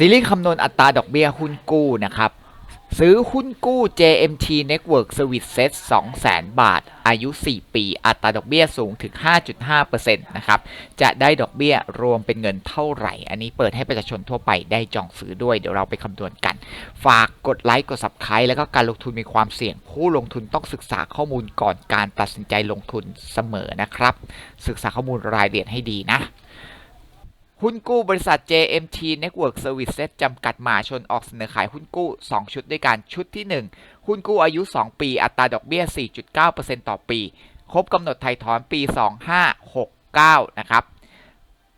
ซีรีส์คำนวณอัตราดอกเบี้ยหุ้นกู้นะครับ ซื้อหุ้นกู้ JMT Network Service Set 200,000 บาท อายุ 4 ปี อัตราดอกเบี้ยสูงถึง 5.5%นะครับ จะได้ดอกเบี้ยรวมเป็นเงินเท่าไหร่ อันนี้เปิดให้ประชาชนทั่วไปได้จองซื้อด้วย เดี๋ยวเราไปคำนวณกัน ฝากกดไลค์ กด Subscribe แล้วก็การลงทุนมีความเสี่ยง ผู้ลงทุนต้องศึกษาข้อมูลก่อนการตัดสินใจลงทุนเสมอนะครับ ศึกษาข้อมูลรายละเอียดให้ดีนะ หุ้นกู้บริษัท JMT Network Services จำกัดมหาชนออกเสนอขายหุ้นกู้ 2 ชุดด้วยกัน ชุดที่ 1 หุ้นกู้อายุ 2 ปี อัตราดอกเบี้ย 4.9%ต่อปี ครบกำหนดไถ่ถอนปี 2569 นะครับ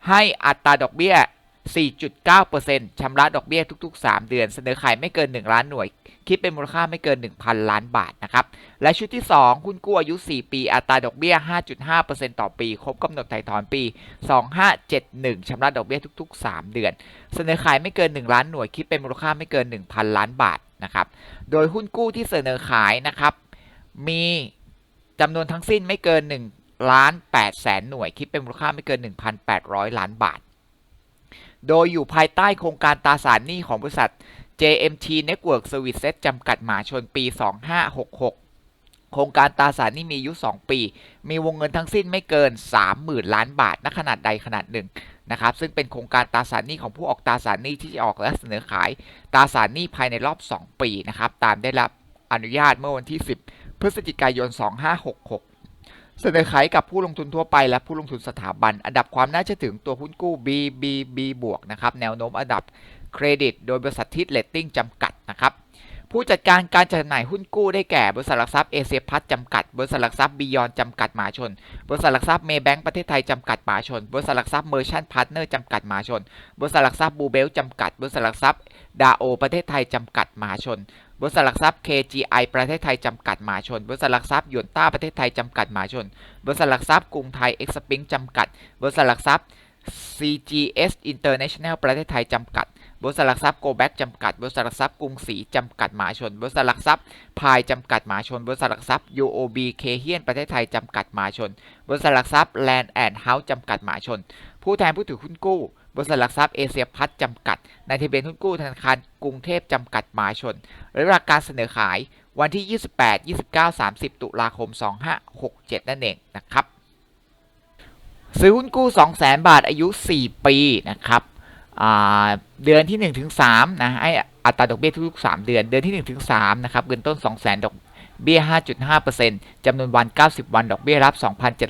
ให้อัตราดอกเบี้ย 4.9%ชำระดอกเบี้ยทุก ๆ 3 เดือน เสนอขายไม่เกิน 1 ล้านหน่วย คิดเป็นมูลค่าไม่เกิน 1,000 ล้านบาทนะครับ และชุดที่2หุ้นกู้อายุ 4 ปี อัตราดอกเบี้ย 5.5%ต่อปี ครบกำหนดไถ่ถอนปี 2571ชำระดอกเบี้ยทุก ๆ 3 เดือน เสนอขายไม่เกิน 1 ล้านหน่วย คิดเป็นมูลค่าไม่เกิน 1,000 ล้านบาทนะครับ โดยหุ้นกู้ที่เสนอขายนะครับ มีจำนวนทั้งสิ้นไม่เกิน1ล้าน8แสนหน่วย คิดเป็นมูลค่าไม่เกิน 1,800 ล้านบาท โดยอยู่ภายใต้โครงการตราสารหนี้ของบริษัท JMT Network Services จำกัดมหาชนปี 2566 โครงการตราสารนี้มีอายุ 2 ปี มีวงเงินทั้งสิ้นไม่เกิน 30,000 ล้านบาทณขนาดใดขนาดหนึ่งนะครับ ซึ่งเป็นโครงการตราสารนี้ของผู้ออกตราสารนี้ที่จะออกและเสนอขายตราสารนี้ภายในรอบ 2 ปีนะครับ ตามได้รับอนุญาตเมื่อวันที่ 10 พฤศจิกายน 2566 เสนอขายกับผู้ลงทุนทั่วไปและผู้ลงทุนสถาบัน อันดับความน่าเชื่อถือตัวหุ้นกู้ BBB บวกนะครับแนวโน้มอันดับเครดิต โดยบริษัททิดเลตติ้งจำกัดนะครับผู้จัดการการจำหน่ายหุ้นกู้ได้แก่บริษัทหลักทรัพย์เอเชียพัฒจำกัด บริษัทหลักทรัพย์บียอนจำกัดมหาชน บริษัทหลักทรัพย์เมย์แบงก์ประเทศไทยจำกัดมหาชน บริษัทหลักทรัพย์เมอร์ชันพาร์ทเนอร์จำกัดมหาชน บริษัทหลักทรัพย์บูเบลจำกัด บริษัทหลักทรัพย์ดาโอประเทศไทยจำกัดมหาชน บริษัทหลักทรัพย์ KGI ประเทศไทยจำกัดมหาชน บริษัทหลักทรัพย์ยวนต้าประเทศไทยจำกัดมหาชน บริษัทหลักทรัพย์กรุงไทยเอ็กซ์ปิงจำกัด บริษัทหลักทรัพย์ CGS International ประเทศไทยจำกัด บริษัทหลักทรัพย์โกแบ็กจำกัด บริษัทหลักทรัพย์กรุงศรีจำกัดมหาชน บริษัทหลักทรัพย์พายจำกัดมหาชน บริษัทหลักทรัพย์ UOB เคเฮียนประเทศไทยจำกัดมหาชน บริษัทหลักทรัพย์ Land and House จำกัดมหาชน ผู้แทนผู้ถือหุ้นกู้ บริษัทหลักทรัพย์เอเชียพัฒน์จำกัด ในทะเบียนหุ้นกู้ธนาคารกรุงเทพจำกัดมหาชนระยะการเสนอขายวันที่ 28 29 30 ตุลาคม 2567 นั่นเองนะครับ ซื้อหุ้นกู้ 200,000 บาทอายุ 4 ปีนะครับเดือนที่1ถึง3นะให้อัตราดอกเบี้ยทุกๆ3เดือน เดือนที่1ถึง3นะครับเงินต้น 200,000ดอก เบี้ย 5.5%จำนวนวัน 90 วัน ดอกเบี้ยรับ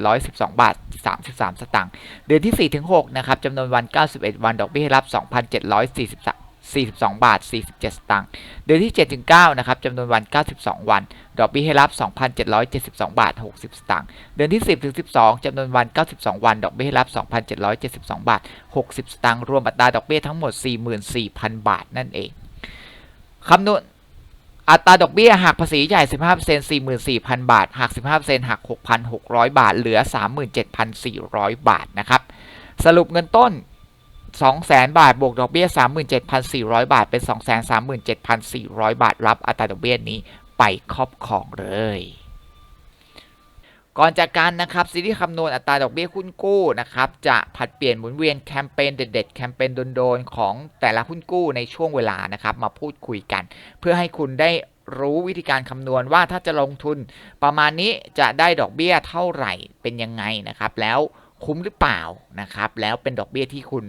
2,712 บาท 33 สตางค์ เดือนที่ 4-6 นะครับ จำนวนวัน 91 วัน ดอกเบี้ยรับ 2,743 42 บาท 47 สตางค์ เดือนที่ 7-9 นะครับจำนวนวัน 92 วัน ดอกเบี้ยให้รับ 2,772 บาท 60 สตางค์ เดือนที่ 10-12จำนวนวัน 92 วัน ดอกเบี้ยให้รับ 2,772 บาท 60 สตางค์ รวมอัตราดอกเบี้ยทั้งหมด 44,000 บาทนั่นเอง คำนวณ อัตราดอกเบี้ยหักภาษีจ่าย15% 44,000 บาท หัก 15%หัก 6,600 บาท เหลือ 37,400 บาทนะครับ สรุปเงินต้น 200,000 บาท บวกดอกเบี้ย 37,400 บาท เป็น 237,400 บาท รับอัตราดอกเบี้ยนี้ไปครอบครองเลย ก่อนจากการนะครับซีรีส์คำนวณอัตราดอกเบี้ยหุ้นกู้นะครับจะผัดเปลี่ยนหมุนเวียนแคมเปญเด็ดๆแคมเปญโดนๆของแต่ละหุ้นกู้ในช่วงเวลานะครับมาพูดคุยกัน เพื่อให้คุณได้รู้วิธีการคำนวณว่าถ้าจะลงทุน ประมาณนี้จะได้ดอกเบี้ยเท่าไหร่เป็นยังไงนะครับแล้วคุ้มหรือเปล่านะครับแล้วเป็นดอกเบี้ยที่คุณ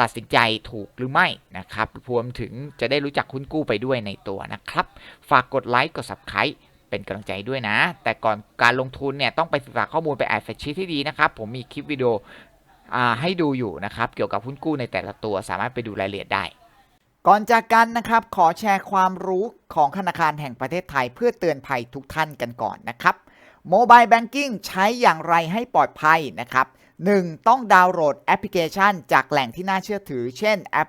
ตัดสินใจถูกหรือไม่นะครับรวมถึงจะได้รู้จักหุ้นกู้ไปด้วยในตัวนะครับ ฝากกดไลค์กด subscribe เป็นกำลังใจด้วยนะ แต่ก่อนการลงทุนเนี่ยต้องไปศึกษาข้อมูลไปอ่านแฟกชีที่ดีนะครับ ผมมีคลิปวิดีโอให้ดูอยู่นะครับ เกี่ยวกับหุ้นกู้ในแต่ละตัวสามารถไปดูรายละเอียดได้ ก่อนจากกันนะครับ ขอแชร์ความรู้ของธนาคารแห่งประเทศไทย เพื่อเตือนภัยทุกท่านกันก่อนนะครับโมบายแบงกิ้งใช้อย่างไรให้ปลอดภัยนะครับ 1. ต้องดาวน์โหลดแอปพลิเคชัน จากแหล่งที่น่าเชื่อถือ เช่นแอป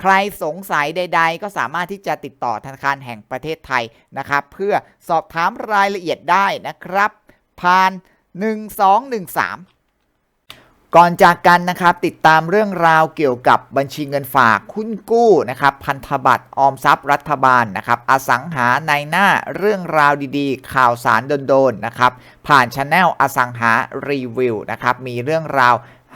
ใครสงสัยใด ๆ ก็สามารถที่จะติดต่อธนาคารแห่งประเทศไทยนะครับ เพื่อสอบถามรายละเอียดได้นะครับผ่าน 1213ก่อนจากกันนะครับติดตามเรื่องราวเกี่ยวกับบัญชีเงินฝากคุ้นกู้นะครับพันธบัตรออมทรัพย์รัฐบาลนะครับอสังหาในหน้าเรื่องราวดีๆ ข่าวสารโดนๆนะครับผ่านช anel อสังหารีวิวนะครับมีเรื่องราว